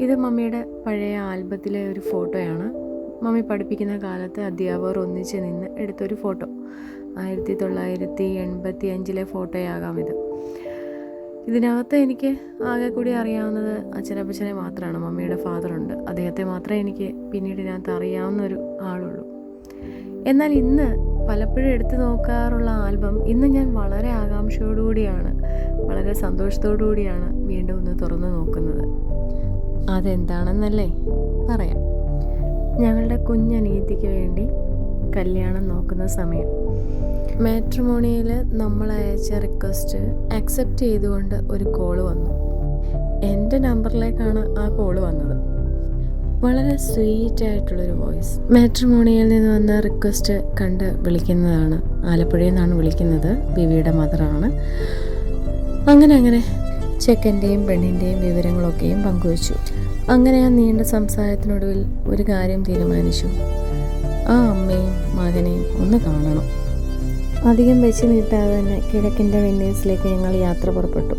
ഇത് മമ്മിയുടെ പഴയ ആൽബത്തിലെ ഒരു ഫോട്ടോയാണ്. മമ്മി പഠിപ്പിക്കുന്ന കാലത്ത് അധ്യാപകർ ഒന്നിച്ച് നിന്ന് എടുത്തൊരു ഫോട്ടോ. ആയിരത്തി തൊള്ളായിരത്തി എൺപത്തി അഞ്ചിലെ ഫോട്ടോയാകാം ഇത്. ഇതിനകത്ത് എനിക്ക് ആകെ കൂടി അറിയാവുന്നത് അച്ഛനപ്പച്ചനെ മാത്രമാണ്. മമ്മിയുടെ ഫാദറുണ്ട്. അദ്ദേഹത്തെ മാത്രമേ എനിക്ക് പിന്നീട് ഇതിനകത്ത് അറിയാവുന്ന ഒരു ആളുള്ളൂ. എന്നാൽ ഇന്ന് പലപ്പോഴും എടുത്തു നോക്കാറുള്ള ആൽബം ഇന്ന് ഞാൻ വളരെ ആകാംക്ഷയോടുകൂടിയാണ് വളരെ സന്തോഷത്തോടു കൂടിയാണ് വീണ്ടും ഒന്ന് തുറന്നു നോക്കുന്നത്. അതെന്താണെന്നല്ലേ പറയാം. ഞങ്ങളുടെ കുഞ്ഞനിയത്തിക്ക് വേണ്ടി കല്യാണം നോക്കുന്ന സമയം. മാട്രിമോണിയിൽ നമ്മൾ അയച്ച റിക്വസ്റ്റ് അക്സെപ്റ്റ് ചെയ്തുകൊണ്ട് ഒരു കോൾ വന്നു. എന്റെ നമ്പറിലേക്കാണ് ആ കോൾ വന്നത്. വളരെ സ്വീറ്റ് ആയിട്ടുള്ളൊരു വോയിസ്. മാട്രിമോണിയിൽ നിന്ന് വന്ന റിക്വസ്റ്റ് കണ്ട് വിളിക്കുന്നതാണ് ആലപ്പുഴയിൽ നിന്നാണ് വിളിക്കുന്നത് ബിവിയുടെ മദറാണ്. അങ്ങനെ അങ്ങനെ ചെക്കന്റെയും പെണ്ണിന്റെയും വിവരങ്ങളൊക്കെയും പങ്കുവച്ചു. അങ്ങനെ ആ നീണ്ട സംസാരത്തിനൊടുവിൽ ഒരു കാര്യം തീരുമാനിച്ചു. ആ അമ്മയും മകനെയും ഒന്ന് കാണണം. അധികം വെച്ച് നീട്ടാതെ തന്നെ കിഴക്കിന്റെ വെന്നീസിലേക്ക് ഞങ്ങൾ യാത്ര പുറപ്പെട്ടു.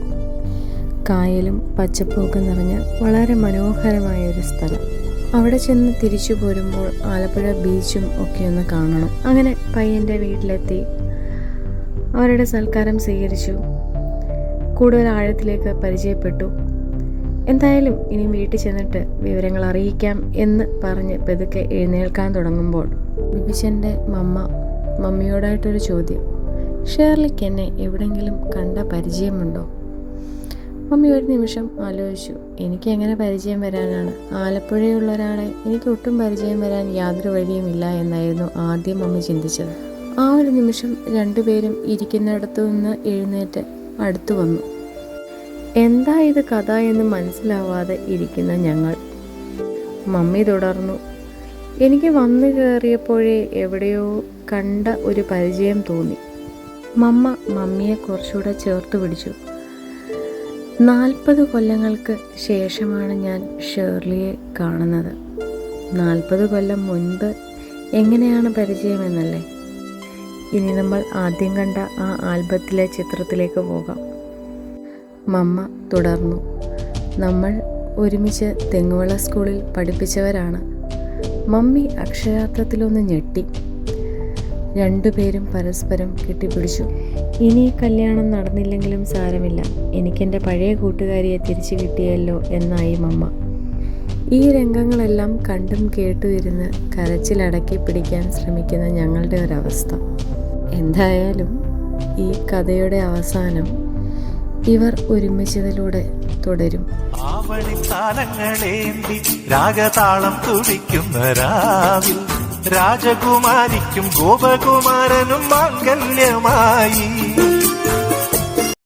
കായലും പച്ചപ്പൊക്കെ നിറഞ്ഞ വളരെ മനോഹരമായ ഒരു സ്ഥലം. അവിടെ ചെന്ന് തിരിച്ചു പോരുമ്പോൾ ആലപ്പുഴ ബീച്ചും ഒക്കെ ഒന്ന് കാണണം. അങ്ങനെ പയ്യന്റെ വീട്ടിലെത്തി. അവരുടെ സൽക്കാരം സ്വീകരിച്ചു. കൂടുതൽ ആഴത്തിലേക്ക് പരിചയപ്പെട്ടു. എന്തായാലും ഇനി വീട്ടിൽ ചെന്നിട്ട് വിവരങ്ങൾ അറിയിക്കാം എന്ന് പറഞ്ഞ് പെതുക്കെ എഴുന്നേൽക്കാൻ തുടങ്ങുമ്പോൾ ബിബിച്ചന്റെ മമ്മ മമ്മിയോടായിട്ടൊരു ചോദ്യം. ഷേർലിക്ക് എന്നെ എവിടെങ്കിലും കണ്ട പരിചയമുണ്ടോ? മമ്മി ഒരു നിമിഷം ആലോചിച്ചു. എനിക്ക് എങ്ങനെ പരിചയം വരാനാണ്? ആലപ്പുഴയുള്ള ഒരാളെ എനിക്ക് ഒട്ടും പരിചയം വരാൻ യാതൊരു വഴിയുമില്ല എന്നായിരുന്നു ആദ്യം മമ്മി ചിന്തിച്ചത്. ആ ഒരു നിമിഷം രണ്ടുപേരും ഇരിക്കുന്നിടത്തു നിന്ന് എഴുന്നേറ്റ് അടുത്തു വന്നു. എന്താ ഇത് കഥ എന്ന് മനസ്സിലാവാതെ ഇരിക്കുന്ന ഞങ്ങൾ? മമ്മി തുടർന്നു. എനിക്ക് വന്നു കയറിയപ്പോഴേ എവിടെയോ കണ്ട ഒരു പരിചയം തോന്നി. മമ്മ മമ്മിയെ കുറച്ചുകൂടെ ചേർത്ത് പിടിച്ചു. നാൽപ്പത് കൊല്ലങ്ങൾക്ക് ശേഷമാണ് ഞാൻ ഷേർലിയെ കാണുന്നത്. നാൽപ്പത് കൊല്ലം മുൻപ് എങ്ങനെയാണ് പരിചയമെന്നല്ലേ? ഇനി നമ്മൾ ആദ്യം കണ്ട ആ ആൽബത്തിലെ ചിത്രത്തിലേക്ക് പോകാം. മമ്മ തുടർന്നു. നമ്മൾ ഒരുമിച്ച് തെങ്ങുവള സ്കൂളിൽ പഠിപ്പിച്ചവരാണ്. മമ്മി അക്ഷരാർത്ഥത്തിലൊന്ന് ഞെട്ടി. രണ്ടുപേരും പരസ്പരം കെട്ടിപ്പിടിച്ചു. ഇനി കല്യാണം നടന്നില്ലെങ്കിലും സാരമില്ല. എനിക്കെന്റെ പഴയ കൂട്ടുകാരിയെ തിരിച്ചു കിട്ടിയല്ലോ എന്നായി മമ്മ. ഈ രംഗങ്ങളെല്ലാം കണ്ടും കേട്ടും ഇരുന്ന് കരച്ചിലടക്കി പിടിക്കാൻ ശ്രമിക്കുന്ന ഞങ്ങളുടെ ഒരവസ്ഥ. എന്തായാലും ഈ കഥയുടെ അവസാനം ഇവർ ഒരുമിച്ചതിലൂടെ തുടരും. രാഗതാളം രാവിൽ രാജകുമാരിക്കും ഗോപകുമാരനും മാംഗല്യമായി.